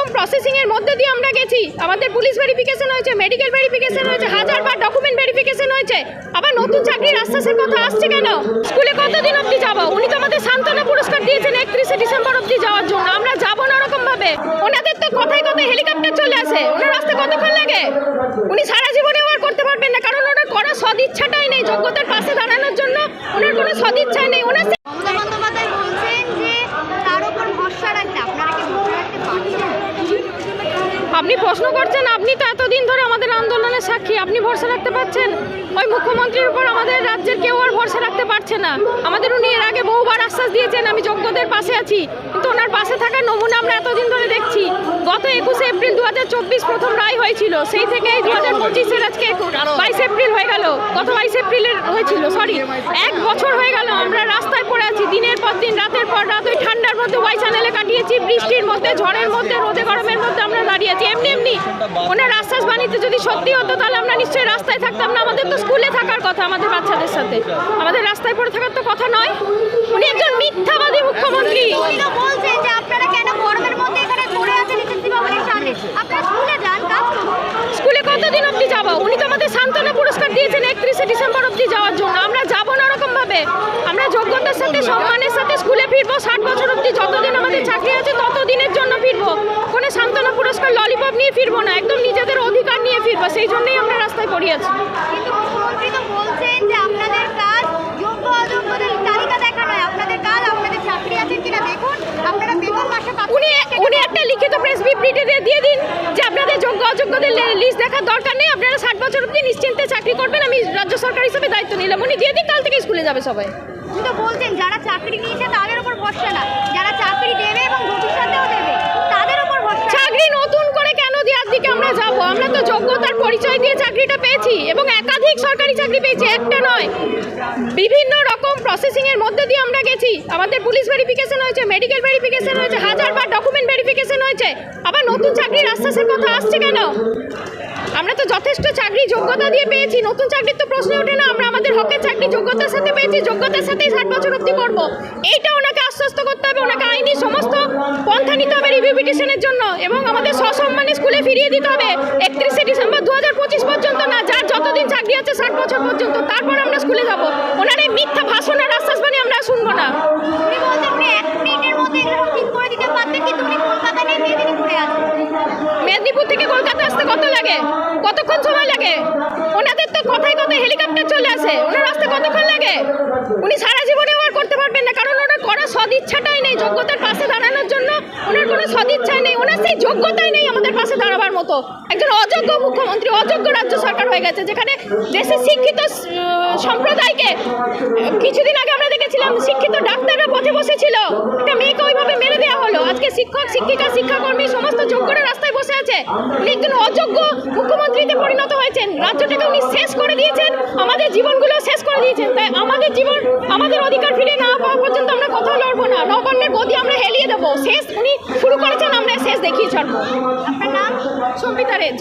রকম প্রসেসিং এর মধ্যে দিয়ে আমরা গেছি। আমাদের পুলিশ ভেরিফিকেশন হয়েছে মেডিকেল ভেরিফিকেশন হয়েছে, হাজারবার ডকুমেন্ট ভেরিফিকেশন হয়েছে। আবার নতুন চাকরির আশ্বাসের কথা আসছে কেন? স্কুলে কতদিন অবধি যাব? উনি তো আমাদের সান্ত্বনা পুরস্কার দিয়েছেন একত্রিশে ডিসেম্বর অবধি যাওয়ার জন্য। আমরা যাব না ওরকম ভাবে ওনাদের তো কথায় কথায় হেলিকপ্টার চলে আসে। ওনার রাস্তা কতক্ষণ লাগে? উনি সারা জীবনে আর করতে পারবেন না, কারণ ওনার করার সদিচ্ছাটাই নেই। যোগ্যতার পাশে দাঁড়ানোর জন্য ওনার কোনো সদিচ্ছাই নেই ওনার মমতা বন্দ্যোপাধ্যায় বলছেন যে তার উপর ভরসা রাখতে আপনারা কি ভরসা রাখতে পারছেন আপনি প্রশ্ন করছেন, আপনি তো এতদিন ধরে আমাদের আন্দোলনের সাক্ষী, আপনি ভরসা রাখতে পারছেন? ওই মুখ্যমন্ত্রীর উপর আমাদের রাজ্যের কেউ আর ভরসা রাখতে পারছে না। আমাদের উনি এর আগে বহুবার আশ্বাস দিয়েছেন, আমি যোগ্যদের পাশে আছি। কিন্তু ওনার পাশে থাকার নমুনা আমরা এতদিন ধরে দেখছি। গত একুশে এপ্রিল দু হাজার চব্বিশ প্রথম রায় হয়েছিল, সেই থেকে এই দু হাজার পঁচিশের আজকে বাইশ এপ্রিল হয়ে গেল। গত বাইশ এপ্রিলের হয়েছিল সরি এক বছর হয়ে গেল, আমরা রাস্তায় পড়ে আছি, দিনের পর দিন, রাতের পর রাত ঠান্ডার মধ্যে ওয়াই চ্যানেলে কাটিয়েছি, বৃষ্টির মধ্যে, ঝড়ের মধ্যে, রোদে গরমের মধ্যে আমরা দাঁড়িয়ে আছি এমনি এমনি ওনার আশ্বাস বাণীতে যদি সত্যি হতো, তাহলে আমরা নিশ্চয়ই রাস্তায় থাকতাম না। আমাদের তো স্কুলে থাকার কথা আমাদের বাচ্চাদের সাথে। আমাদের রাস্তায় পড়ে থাকার তো কথা নয়। উনি একজন মিথ্যাবাদী মুখ্যমন্ত্রী উনি তো বলছেন যে আপনারা কেন গরমের মধ্যে এখানে ঘুরে আছেন এসএসসি ভবনের সামনে আপনারা স্কুলে যান কাজ করুন স্কুলে কতদিন অবধি যাব উনি তো আমাদের সান্ত্বনা পুরস্কার দিয়েছেন একত্রিশে ডিসেম্বর অবধি যাওয়ার জন্য আমরা যাব না ওরকম ভাবে আমরা যোগ্যতার সাথে সম্মানের সাথে স্কুলে ফিরবো ষাট বছর অবধি যতদিন আমাদের চাকরি আছে ততদিনের জন্য ফিরবো। কোনো সান্ত্বনা পুরস্কার ললিপপ নিয়ে ফিরবো না একদম নিজেদের অধিকার নিয়ে ফিরবো সেই জন্যই আমরা রাস্তায় পড়ে আছি। কিন্তু মুখ্যমন্ত্রী তো বলছেন যে আপনাদের কাজ যোগ্য অযোগ্যদের তালিকা দেখা নয় আপনাদের কাজ আপনাদের চাকরি আছে কিনা দেখুন আপনারা বেতন মাসে পাচ্ছেন উনি উনি একটা লিখিত প্রেস দিয়ে দিয়ে দিন যে আপনাদের যোগ্য অযোগ্যদের লিস্ট দেখার দরকার নেই আপনারা ষাট বছর নিশ্চিন্তে চাকরি করবেন আমি রাজ্য সরকার হিসেবে দায়িত্ব নিলাম। উনি দিয়ে দিন কাল থেকে স্কুলে যাবে সবাই। উনি তো বলছেন, যারা চাকরি নিয়েছে তাদের উপর ভরসা না। যারা চাকরি দেবে এবং ভবিষ্যতেও দেবে, তাদের উপর ভরসা চাকরি নতুন করে কেন দেওয়ার দিকে আমরা যাব? আমরা তো যোগ্যতার পরিচয় দিয়ে চাকরিটা পেয়েছি এবং একাধিক সরকারি চাকরি পেয়েছি, একটা নয়। বিভিন্ন রকম প্রসেসিং এর মধ্যে দিয়ে আমরা গেছি। আমাদের পুলিশ ভেরিফিকেশন হয়েছে মেডিকেল ভেরিফিকেশন হয়েছে, হাজারবার ডকুমেন্ট ভেরিফিকেশন হয়েছে। আবার নতুন চাকরির আশ্বাসের কথা আসছে কেন? আমরা তো যথেষ্ট চাকরি যোগ্যতা দিয়ে পেয়েছি নতুন চাকরির তো প্রশ্ন ওঠে না। আমরা আমাদের হকের চাকরি যোগ্যতার সাথে পেয়েছি যোগ্যতার সাথেই ষাট বছর অব্দি করব এইটা ওনাকে আশ্বস্ত করতে হবে ওনাকে আইনি সমস্ত পন্থা নিতে হবে রিভিউ পিটিশনের জন্য এবং আমাদের সসম্মানে স্কুলে ফিরিয়ে দিতে হবে। একত্রিশে ডিসেম্বর দু হাজার পঁচিশ পর্যন্ত না যার যতদিন চাকরি আছে ষাট বছর পর্যন্ত তারপর আমরা স্কুলে যাব। ওনার এই মিথ্যা ভাষণের আশ্বাস বাণী আমরা শুনব না। মেদিনীপুরে থেকে কলকাতা লাগে? কতক্ষণ সময় লাগে? ওনাদের তো কথায় কথায় হেলিকপ্টার চলে আসে। ওনার রাস্তা কতক্ষণ লাগে? উনি সারা জীবনে আর করতে পারবেন না, কারণ ওনার করার সদিচ্ছাটাই নেই। যোগ্যতার পাশে দাঁড়ানোর জন্য ওনার কোনো সদিচ্ছাই নেই। ওনার সেই যোগ্যতাই নেই আমাদের পাশে দাঁড়াবার মতো। একজন অযোগ্য মুখ্যমন্ত্রী, অযোগ্য রাজ্য সরকার হয়ে গেছে, যেখানে দেশের শিক্ষিত সম্প্রদায়কে, কিছুদিন আগে আমরা দেখেছিলাম শিক্ষিত ডাক্তাররা পথে বসেছিল। একটা শিক্ষক, শিক্ষিকা, শিক্ষাকর্মী, সমস্ত যোগ্যরা রাস্তায় বসে আছে। উনি একজন অযোগ্য, মুখ্যমন্ত্রীতে পরিণত হয়েছেন। রাজ্যটাকে উনি শেষ করে দিয়েছেন, আমাদের জীবনগুলো শেষ করে দিয়েছেন। তাই আমাদের জীবন, আমাদের অধিকার ফিরে না পাওয়া পর্যন্ত আমরা কোথাও লড়বো না। নবান্নের গদি আমরা হেলিয়ে দেবো। শেষ, উনি শুরু করেছেন, আমরা শেষ দেখিয়ে ছাড়বো। আপনার নাম? সম্পিতা রেজ।